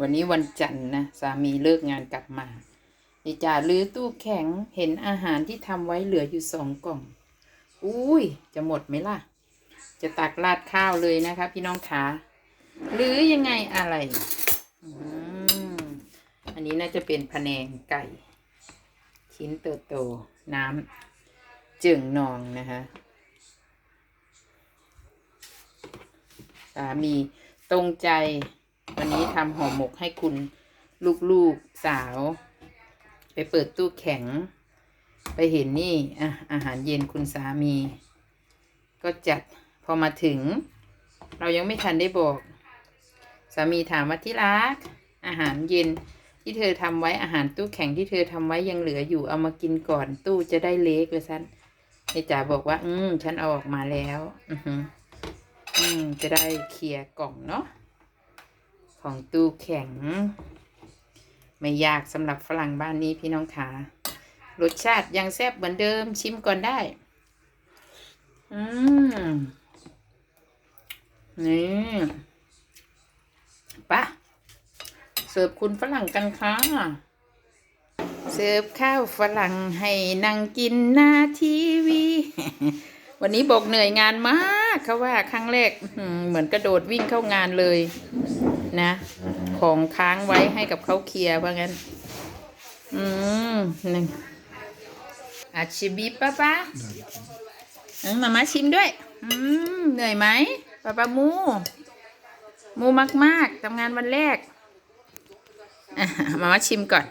วันนี้วันจันทร์นะสามีเลิกงานกลับมาดิจ่าลื้อตู้แข็งเห็นอาหารที่ทำไว้เหลืออยู่สองกล่อง อุ้ย จะหมดไหมล่ะ จะตักราดข้าวเลยนะคะพี่น้องขาหรือยังไงอะไรอืมอันนี้น่าจะเป็นพะแนงไก่ ชิ้นโตๆน้ำจิ่งนองนะคะสามีตรงใจ วันนี้ทำห่อหมกให้คุณลูกๆสาว ไปเปิดตู้แข็ง ไปเห็นนี่อะอาหารเย็นคุณสามี ก็จัดพอมาถึง เรายังไม่ทันได้บอก สามีถามว่าที่รัก อาหารเย็นที่เธอทำไว้อาหารตู้แข็งที่เธอทำไว้ยังเหลืออยู่เอามากินก่อนตู้จะได้เล็กเลยซันไอจ๋าบอกว่า อืมฉันเอาออกมาแล้ว อือหืออืมจะได้เคลียร์กล่องเนาะ ของตู้แข็ง ไม่ยากสำหรับฝรั่งบ้านนี้พี่น้องขารสชาติยังแซ่บเหมือนเดิมชิมก่อนได้ อืม นี่ปะเสิร์ฟคุณฝรั่งกันค่ะ เสิร์ฟข้าวฝรั่งให้นั่งกินหน้าทีวี วันนี้บอกเหนื่อยงานมาก เขาว่าครั้งแรกเหมือนกระโดดวิ่งเข้างานเลย นะ ของค้างไว้ให้กับเขาเคลียร์ว่างั้น อืมหนึ่งอาชิบิป้าป้าอืมมามาชิมด้วย อืมเหนื่อยไหมป้าป้ามู มูมากๆทำงานวันแรก อะ มามาชิมก่อน